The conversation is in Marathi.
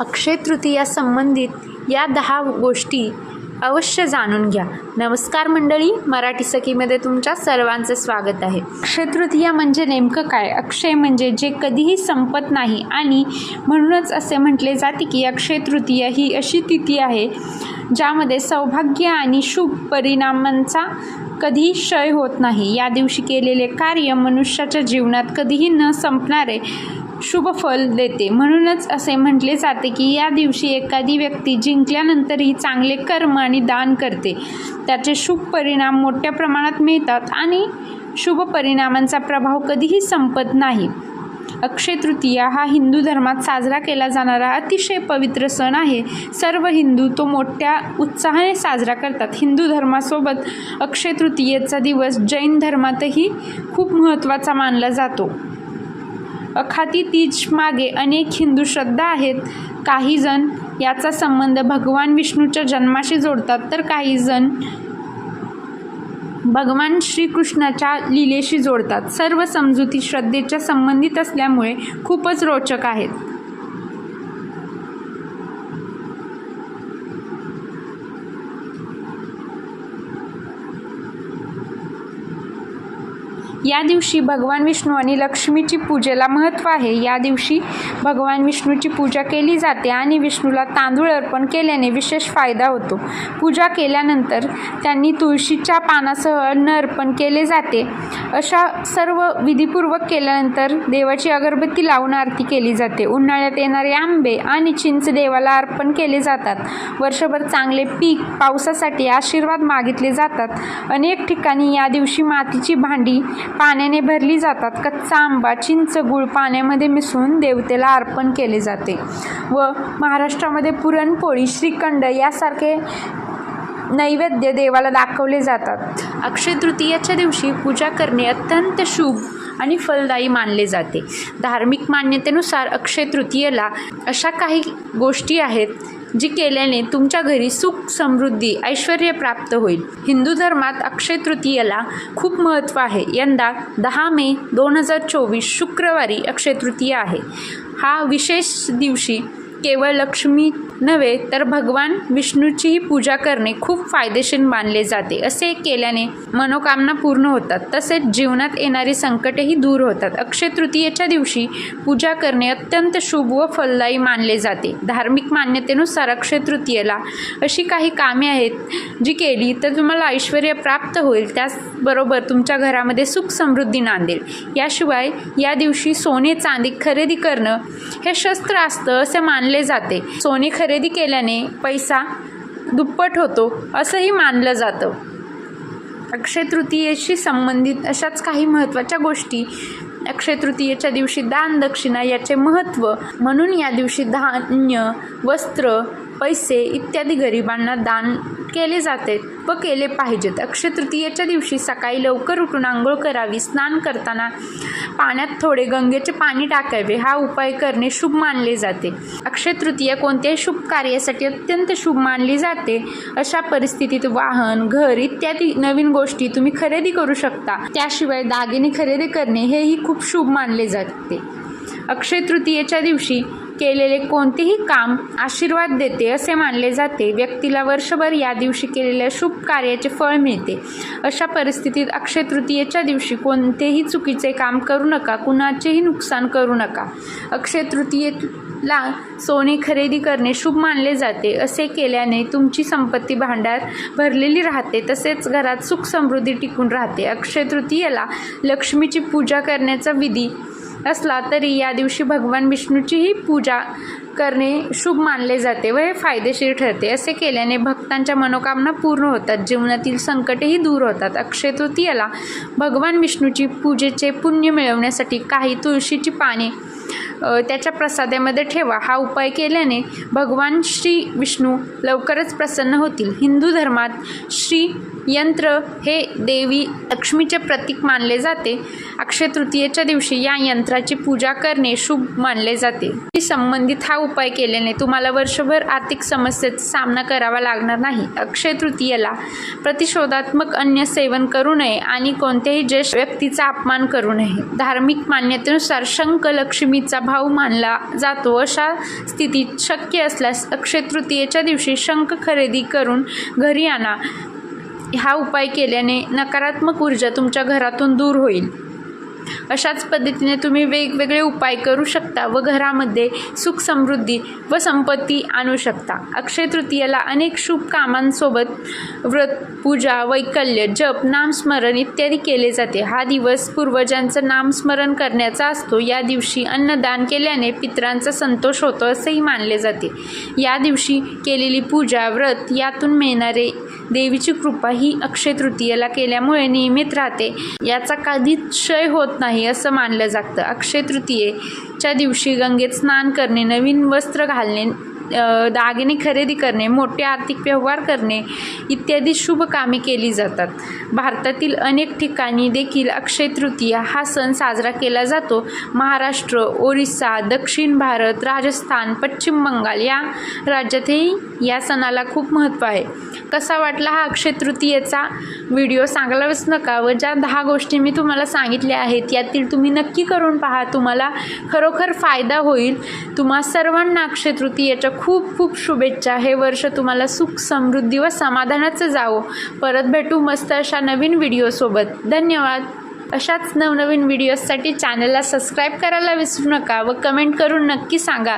अक्षय तृतीया संबंधित या दहा गोष्टी अवश्य जाणून घ्या. नमस्कार मंडळी मराठी सखीमध्ये तुमच्या सर्वांचं स्वागत आहे. अक्षय तृतीया म्हणजे नेमकं काय? अक्षय म्हणजे जे कधीही संपत नाही आणि म्हणूनच असे म्हटले जाते की अक्षय तृतीया ही अशी तिथी आहे ज्यामध्ये सौभाग्य आणि शुभ परिणामांचा कधीही क्षय होत नाही. या दिवशी केलेले कार्य मनुष्याच्या जीवनात कधीही न संपणारे शुभ फल देते. म्हणूनच असे म्हटले जाते की या दिवशी एखादी व्यक्ती जिंकल्यानंतरही चांगले कर्म आणि दान करते. त्याचे शुभ परिणाम मोठ्या प्रमाणात मिळतात आणि शुभ परिणामांचा प्रभाव कधीही संपत नाही. अक्षय तृतीया हा हिंदू धर्मात साजरा केला जाणारा अतिशय पवित्र सण आहे. सर्व हिंदू तो मोठ्या उत्साहाने साजरा करतात. हिंदू धर्मासोबत अक्षय तृतीयेचा दिवस जैन धर्मातही खूप महत्त्वाचा मानला जातो. अखाती तीज मागे अनेक हिंदू श्रद्धा आहेत. काही जण याचा संबंध भगवान विष्णूच्या जन्माशी जोडतात तर काही जण भगवान श्रीकृष्णाच्या लीलेशी जोडतात. सर्व समजुती श्रद्धेच्या संबंधित असल्यामुळे खूपच रोचक आहेत. या दिवशी भगवान विष्णू आणि लक्ष्मीची पूजेला महत्त्व आहे. या दिवशी भगवान विष्णूची पूजा केली जाते आणि विष्णूला तांदूळ अर्पण केल्याने विशेष फायदा होतो. पूजा केल्यानंतर त्यांनी तुळशीच्या पानासह अन्न अर्पण केले जाते. अशा सर्व विधीपूर्वक केल्यानंतर देवाची अगरबत्ती लावून आरती केली जाते. उन्हाळ्यात येणारे आंबे आणि चिंच देवाला अर्पण केले जातात. वर्षभर चांगले पीक पावसासाठी आशीर्वाद मागितले जातात. अनेक ठिकाणी या दिवशी मातीची भांडी पाण्याने भरली जातात. कच्चा आंबा चिंच गुळ पाण्यामध्ये मिसळून देवतेला अर्पण केले जाते व महाराष्ट्रामध्ये पुरणपोळी श्रीखंड यासारखे नैवेद्य देवाला दाखवले जातात. अक्षय तृतीयाच्या दिवशी पूजा करणे अत्यंत शुभ आणि फलदायी मानले जाते. धार्मिक मान्यतेनुसार अक्षय तृतीयेला अशा काही गोष्टी आहेत जी केल्याने तुमच्या घरी सुख समृद्धी ऐश्वर प्राप्त होईल. हिंदू धर्मात अक्षय तृतीयेला खूप महत्त्व आहे. यंदा दहा मे दोन हजार चोवीस शुक्रवारी अक्षय तृतीया आहे. हा विशेष दिवशी केवळ लक्ष्मी नव्हे तर भगवान विष्णूचीही पूजा करणे खूप फायदेशीर मानले जाते असे केल्याने मनोकामना पूर्ण होतात. तसेच जीवनात येणारी संकटेही दूर होतात. अक्षय तृतीयेच्या दिवशी पूजा करणे अत्यंत शुभ व फलदायी मानले जाते. धार्मिक मान्यतेनुसार अक्षय तृतीयेला अशी काही कामे आहेत जी केली तर तुम्हाला ऐश्वर प्राप्त होईल. त्याचबरोबर तुमच्या घरामध्ये सुख समृद्धी नांदेल. याशिवाय या दिवशी सोने चांदी खरेदी करणं हे शस्त्र असतं असे मानले जाते. सोने खरेदी केल्याने पैसा दुप्पट होतो असंही मानलं जातं. अक्षय तृतीयेशी संबंधित अशाच काही महत्त्वाच्या गोष्टी. अक्षय तृतीयेच्या दिवशी दान दक्षिणा याचे महत्त्व म्हणून या दिवशी धान्य वस्त्र पैसे इत्यादी गरिबांना दान केले जाते व केले पाहिजेत. अक्षय तृतीयेच्या दिवशी सकाळी लवकर उठून आंघोळ करावी स्नान करताना पाण्यात थोडे गंगेचे पाणी टाकावे हा उपाय करणे शुभ मानले जाते. अक्षय तृतीया कोणत्याही शुभ कार्यासाठी अत्यंत शुभ मानली जाते. अशा परिस्थितीत वाहन घर इत्यादी नवीन गोष्टी तुम्ही खरेदी करू शकता. त्याशिवाय दागिने खरेदी करणे हेही खूप शुभ मानले जाते. अक्षय तृतीयेच्या दिवशी केलेले कोणतेही काम आशीर्वाद देते असे मानले जाते. व्यक्तीला वर्षभर या दिवशी केलेल्या शुभ कार्याचे फळ मिळते. अशा परिस्थितीत अक्षय तृतीयेच्या दिवशी कोणतेही चुकीचे काम करू नका कुणाचेही नुकसान करू नका. अक्षय तृतीयेला सोने खरेदी करणे शुभ मानले जाते. असे केल्याने तुमची संपत्ती भांडार भरलेली राहते तसेच घरात सुख समृद्धी टिकून राहते. अक्षय तृतीयेला लक्ष्मीची पूजा करण्याचा विधी असला तरी या दिवशी भगवान विष्णूचीही पूजा करणे शुभ मानले जाते व हे फायदेशीर ठरते. असे केल्याने भक्तांच्या मनोकामना पूर्ण होतात. जीवनातील संकटेही दूर होतात. अक्षय तृतीयाला भगवान विष्णूची पूजेचे पुण्य मिळवण्यासाठी काही तुळशीची पाने त्याच्या प्रसादामध्ये ठेवा. हा उपाय केल्याने भगवान श्री विष्णू लवकरच प्रसन्न होतील. हिंदू धर्मात श्री यंत्र हे देवी लक्ष्मीचे प्रतीक मानले जाते. अक्षय तृतीयेच्या दिवशी या यंत्राची पूजा करणे शुभ मानले जाते. संबंधित हा उपाय केल्याने तुम्हाला वर्षभर आर्थिक समस्येचा सामना करावा लागणार नाही. अक्षय तृतीयेला प्रतिशोधात्मक अन्य सेवन करू नये आणि कोणत्याही ज्येष्ठ व्यक्तीचा अपमान करू नये. धार्मिक मान्यतेनुसार शंख लक्ष्मीचा भाव मानला जातो अशा स्थितीत शक्य असल्यास अक्षय तृतीयेच्या दिवशी शंख खरेदी करून घरी आणा. हा उपाय केल्याने नकारात्मक ऊर्जा तुमच्या घरातून दूर होईल. अशाच पद्धतीने तुम्ही वेगवेगळे उपाय करू शकता व घरामध्ये सुख समृद्धी व संपत्ती आणू शकता. अक्षय तृतीयेला अनेक शुभ कामांसोबत व्रत पूजा वैकल्य जप नामस्मरण इत्यादी केले जाते. हा दिवस पूर्वजांचं नामस्मरण करण्याचा असतो. या दिवशी अन्नदान केल्याने पितरांचा संतोष होतो असेही मानले जाते. या दिवशी केलेली पूजा व्रत यातून मिळणारे देवीची कृपा ही अक्षय तृतीयेला केल्यामुळे नियमित राहते. याचा कधीच क्षय होत नाही. असं मानलं जातं. अक्षय तृतीयेच्या दिवशी गंगेत स्नान करणे नवीन वस्त्र घालणे दागिने खरेदी करणे मोठे आर्थिक व्यवहार करणे इत्यादी शुभ कामे केली जातात. भारतातील अनेक ठिकाणी देखील अक्षय तृतीया हा सण साजरा केला जातो. महाराष्ट्र ओरिसा दक्षिण भारत राजस्थान पश्चिम बंगाल या राज्यातही या सणाला खूप महत्त्व आहे. कसा वाटला हा अक्षय तृतीयेचा व्हिडिओ सांगायलाच नका व ज्या दहा गोष्टी मी तुम्हाला सांगितल्या आहेत यातील तुम्ही नक्की करून पहा. तुम्हाला खरोखर फायदा होईल. तुम्हा सर्वांना अक्षय तृतीयेच्या खूप खूप शुभेच्छा. हे वर्ष तुम्हाला सुख समृद्धी व समाधानाचं जावो. परत भेटू मस्त अशा नवीन व्हिडिओसोबत धन्यवाद. अशाच नवनवीन व्हिडिओजसाठी चॅनलला सबस्क्राईब करायला विसरू नका व कमेंट करून नक्की सांगा.